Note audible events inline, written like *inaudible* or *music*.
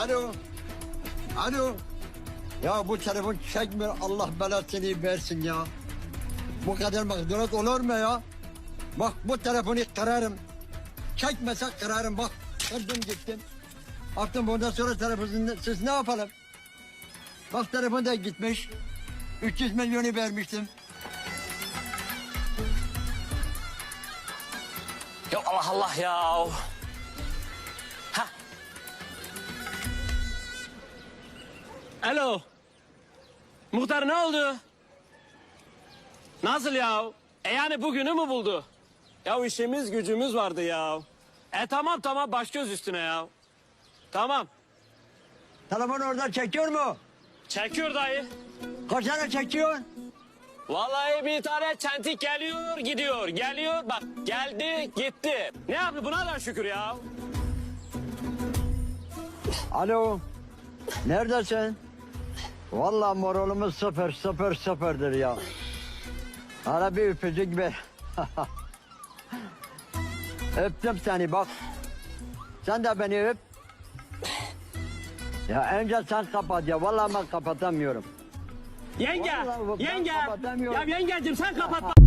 Alo. Alo. Ya bu telefon çekmiyor Allah belasını versin ya. Bu kadar mağdurat olur mu ya? Bak bu telefonu kırarım. Çekmese kırarım bak. Kırdım gittim. Artık bundan sonra telefonu siz ne yapalım? Bak telefon da gitmiş. 300 milyonu vermiştim. Ya Allah Allah ya. Alo. Muhtar ne oldu? Nasıl ya? E yani bugünü mü buldu? Ya işimiz gücümüz vardı ya. E tamam tamam baş göz üstüne ya. Tamam. Telefon orada çekiyor mu? Çekiyor dayı. Kaç tane çekiyor? Vallahi bir tane çentik geliyor gidiyor. Geliyor bak geldi gitti. Ne yaptı buna da şükür ya. Alo. Neredesin? Vallahi moralimiz sıfır sıfır sıfırdır ya. Ara bir öpücük ver. *laughs* Öptüm seni bak. Sen de beni öp. Ya önce sen kapat ya. Vallahi ben kapatamıyorum. Yenge, Vallahi ben yenge. kapatamıyorum. Ya yengecim sen kapat.